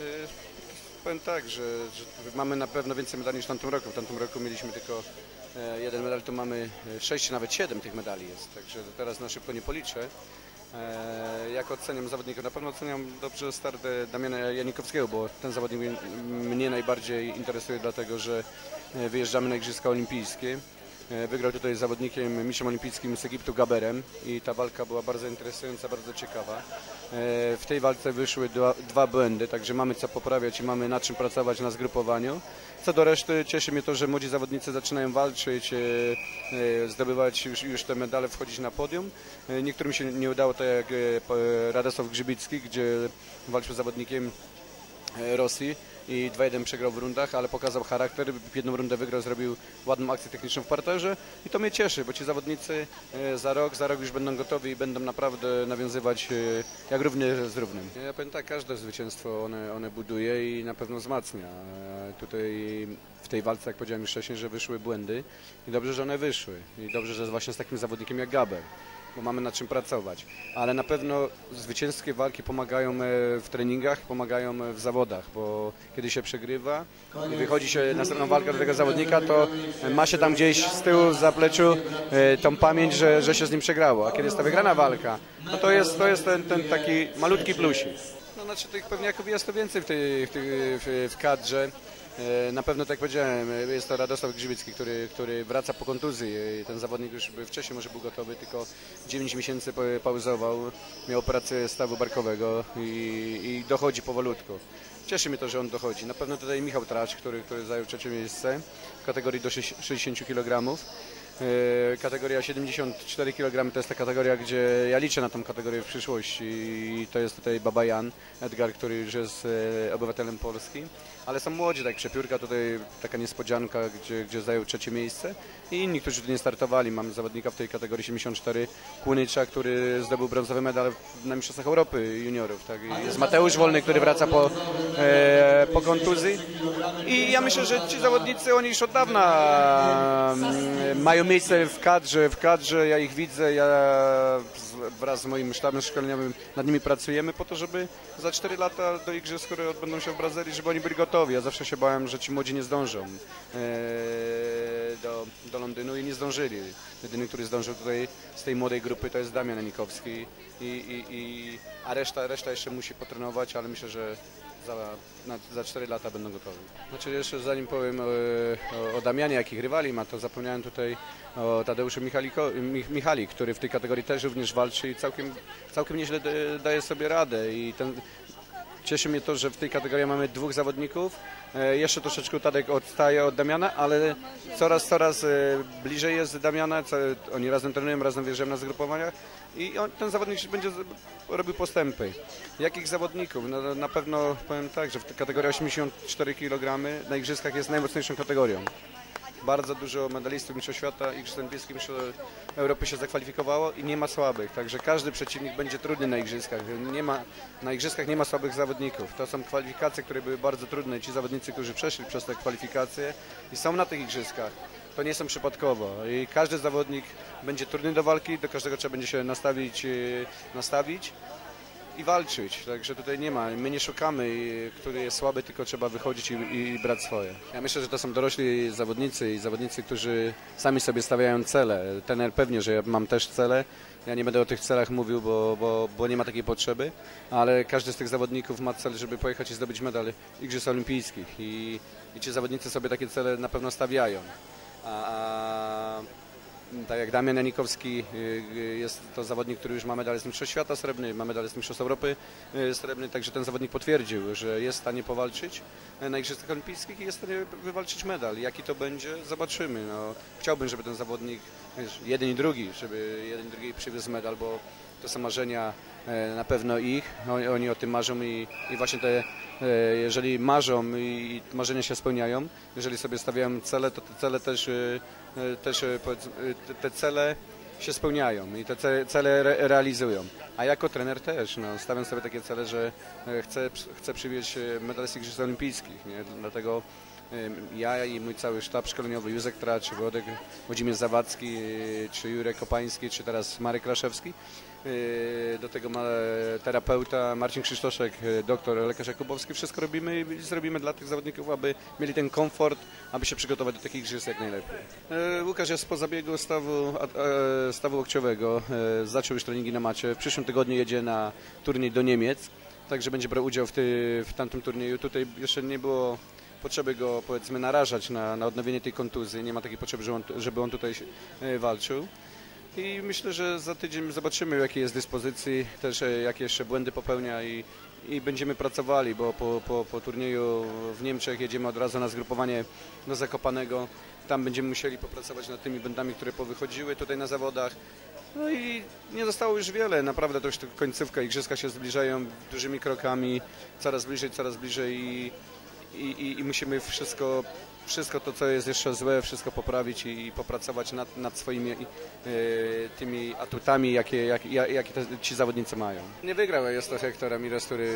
Y, Powiem tak, że, że mamy na pewno więcej medali niż w tamtym roku. W tamtym roku mieliśmy tylko e, jeden medal, tu mamy e, sześć, nawet siedem tych medali jest, także teraz na szybko nie policzę. E, Jak oceniam zawodników? Na pewno oceniam dobrze start Damiana Janikowskiego, bo ten zawodnik mnie- najbardziej interesuje, dlatego że wyjeżdżamy na Igrzyska Olimpijskie. E, Wygrał tutaj z zawodnikiem mistrzem olimpijskim z Egiptu Gaberem i ta walka była bardzo interesująca, bardzo ciekawa. E, W tej walce wyszły dwa, dwa błędy, także mamy co poprawiać i mamy nad czym pracować na zgrupowaniu. Co do reszty cieszy mnie to, że młodzi zawodnicy zaczynają walczyć, e, zdobywać już, już te medale, wchodzić na podium. Niektórym się nie udało, tak jak Radosław Grzybicki, gdzie walczył z zawodnikiem Rosji i 2-1 przegrał w rundach, ale pokazał charakter, jedną rundę wygrał, zrobił ładną akcję techniczną w parterze. I to mnie cieszy, bo ci zawodnicy e, za rok, za rok już będą gotowi i będą naprawdę nawiązywać e, jak równy z równym. Ja powiem tak, każde zwycięstwo one, one buduje i na pewno wzmacnia. E, Tutaj w tej walce, jak powiedziałem już wcześniej, że wyszły błędy. I dobrze, że one wyszły. I dobrze, że właśnie z takim zawodnikiem jak Gaber bo mamy nad czym pracować. Ale na pewno zwycięskie walki pomagają e, w treningach, pomagają e, w zawodach, bo kiedy się przegrywa i wychodzi się na następną walkę do tego zawodnika, to ma się tam gdzieś z tyłu w zapleczu e, tą pamięć, że, że się z nim przegrało. A kiedy jest ta wygrana walka, no to jest, to jest ten, ten taki malutki plusik. No znaczy tych pewniaków jest to więcej w, tej, w, tej, w kadrze. E, Na pewno, tak jak powiedziałem, e, jest to Radosław Grzybicki, który, który wraca po kontuzji. E, Ten zawodnik już wcześniej może był gotowy, tylko 9 miesięcy pa- pauzował, miał operację stawu barkowego i, i dochodzi powolutku. Cieszy mnie to, że on dochodzi. Na pewno tutaj Michał Tracz, który, który zajął trzecie miejsce w kategorii do sześć- 60 kg. E, Kategoria 74 kg to jest ta kategoria, gdzie ja liczę na tą kategorię w przyszłości i to jest tutaj Baba Jan, Edgar, który już jest e, obywatelem Polski, ale są młodzi, tak Przepiórka tutaj taka niespodzianka, gdzie, gdzie zajął trzecie miejsce i inni, którzy tu nie startowali. Mam zawodnika w tej kategorii 74 Kłunycza, który zdobył brązowy medal na Mistrzostwach Europy juniorów. Tak? Jest Mateusz Wolny, który wraca po, e, po kontuzji i ja myślę, że ci zawodnicy, oni już od dawna mm, mają miejsce w kadrze, w kadrze, ja ich widzę, ja wraz z moim sztabem szkoleniowym nad nimi pracujemy po to, żeby za 4 lata do igrzysk, które odbędą się w Brazylii, żeby oni byli gotowi. Ja zawsze się bałem, że ci młodzi nie zdążą e, do, do Londynu i nie zdążyli. Jedyny, który zdążył tutaj z tej młodej grupy to jest Damian Enikowski, i, i, i, a reszta, reszta jeszcze musi potrenować, ale myślę, że za, na, za 4 lata będą gotowi. Znaczy jeszcze zanim powiem o, o, o Damianie, jakich rywali ma, to zapomniałem tutaj o Tadeuszu Michaliko, Mich, Michali, który w tej kategorii też również walczy i całkiem, całkiem nieźle da- daje sobie radę i ten, Cieszy mnie to, że w tej kategorii mamy dwóch zawodników. E, Jeszcze troszeczkę Tadek odstaje od Damiana, ale coraz, coraz e, bliżej jest Damiana. Oni razem trenują, razem wjeżdżają na zgrupowaniach i on, ten zawodnik będzie robił postępy. Jakich zawodników? No, na pewno powiem tak, że w kategorii 84 kg na igrzyskach jest najmocniejszą kategorią. Bardzo dużo medalistów Mistrzostw Świata i Igrzysk Olimpijskich Mistrzostw Europy się zakwalifikowało i nie ma słabych, także każdy przeciwnik będzie trudny na Igrzyskach. Nie ma, na Igrzyskach nie ma słabych zawodników. To są kwalifikacje, które były bardzo trudne. Ci zawodnicy, którzy przeszli przez te kwalifikacje i są na tych Igrzyskach, to nie są przypadkowo. I każdy zawodnik będzie trudny do walki, do każdego trzeba będzie się nastawić, e, nastawić i walczyć. Także tutaj nie ma, my nie szukamy, który jest słaby, tylko trzeba wychodzić i, i brać swoje. Ja myślę, że to są dorośli zawodnicy i zawodnicy, którzy sami sobie stawiają cele. Tener pewnie, że ja mam też cele. Ja nie będę o tych celach mówił, bo, bo, bo nie ma takiej potrzeby, ale każdy z tych zawodników ma cel, żeby pojechać i zdobyć medal Igrzysk Olimpijskich i, i ci zawodnicy sobie takie cele na pewno stawiają. A, a tak jak Damian Janikowski y, y, jest to zawodnik, który już ma medal z Mistrzostw Świata srebrny, ma medal z Mistrzostw Europy y, srebrny, także ten zawodnik potwierdził, że jest w stanie powalczyć na Igrzyskach Olimpijskich i jest w stanie wywalczyć medal. Jaki to będzie, zobaczymy. No, chciałbym, żeby ten zawodnik, jeden i drugi, żeby jeden i drugi przywiózł medal, bo to są marzenia na pewno ich, oni, o tym marzą i, i właśnie te, e, jeżeli marzą i marzenia się spełniają, jeżeli sobie stawiają cele, to te cele też, e, e, też e, e, te- cele się spełniają i te ce- cele re, realizują. A jako trener też, no, stawiam sobie takie cele, że e, chcę, chcę przywieźć e, medal z Igrzysk Olimpijskich, nie? dlatego Ja i mój cały sztab szkoleniowy, Józek Tracz, Włodek, Włodzimierz Zawadzki, y, czy Jurek Kopański, czy teraz Marek Kraszewski. Y, Do tego ma terapeuta Marcin Krzysztoszek, y, doktor lekarz Jakubowski. Wszystko robimy i zrobimy dla tych zawodników, aby mieli ten komfort, aby się przygotować do takich igrzysk jak najlepiej. Y, Łukasz jest po zabiegu stawu, e, stawu łokciowego. E, Zaczął już treningi na macie. W przyszłym tygodniu jedzie na turniej do Niemiec, także będzie brał udział w, ty, w tamtym turnieju. Tutaj jeszcze nie było potrzeby go powiedzmy narażać na, na odnowienie tej kontuzji. Nie ma takiej potrzeby, żeby on, żeby on tutaj e, walczył. I myślę, że za tydzień zobaczymy, w jakiej jest dyspozycji, też e, jakie jeszcze błędy popełnia i, i będziemy pracowali, bo po, po, po turnieju w Niemczech jedziemy od razu na zgrupowanie do Zakopanego. Tam będziemy musieli popracować nad tymi błędami, które powychodziły tutaj na zawodach. No i nie zostało już wiele, naprawdę to już końcówka. Igrzyska się zbliżają dużymi krokami, coraz bliżej, coraz bliżej i, i, i, i musimy wszystko, wszystko to, co jest jeszcze złe, wszystko poprawić i popracować nad, nad swoimi e, tymi atutami, jakie, jak, jak, jakie ci zawodnicy mają. Nie wygrał jest to Hector Ramirez, który,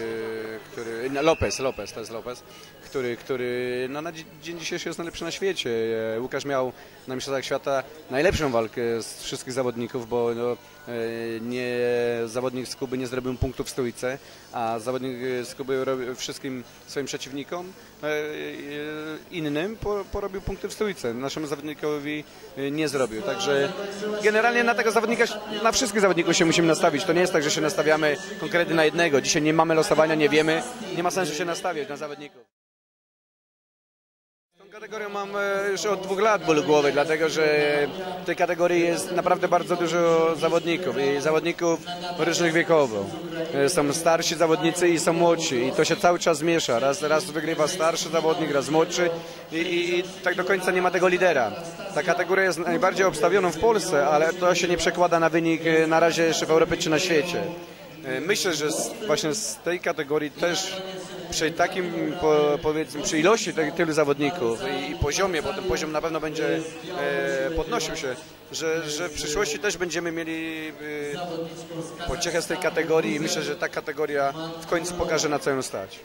który no, Lopez, Lopez, to jest Lopez, który, który no, na dzi- dzień dzisiejszy jest najlepszy na świecie. E, Łukasz miał na Mistrzostwach Świata najlepszą walkę z wszystkich zawodników, bo no, e, nie, zawodnik z Kuby nie zrobił punktów w stójce, a zawodnik z Kuby robił wszystkim swoim przeciwnikom innym porobił punkty w stójce. Naszemu zawodnikowi e, nie zrobił. Także generalnie na tego zawodnika, na wszystkich zawodników się musimy nastawić. To nie jest tak, że się nastawiamy konkretnie na jednego. Dzisiaj nie mamy losowania, nie wiemy. Nie ma sensu się nastawiać na zawodników. Kategorią mam e, już od dwóch lat ból głowy, dlatego że w tej kategorii jest naprawdę bardzo dużo zawodników i zawodników różnych wiekowo. E, Są starsi zawodnicy i są młodsi i to się cały czas miesza. Raz, raz wygrywa starszy zawodnik, raz młodszy i, i, i tak do końca nie ma tego lidera. Ta kategoria jest najbardziej obstawioną w Polsce, ale to się nie przekłada na wynik e, na razie jeszcze w Europie czy na świecie. Myślę, że z, właśnie z tej kategorii też przy takim, po, powiedzmy, przy ilości tylu zawodników i, i poziomie, bo ten poziom na pewno będzie e, podnosił się, że, że w przyszłości też będziemy mieli e, pociechę z tej kategorii i myślę, że ta kategoria w końcu pokaże na co ją stać.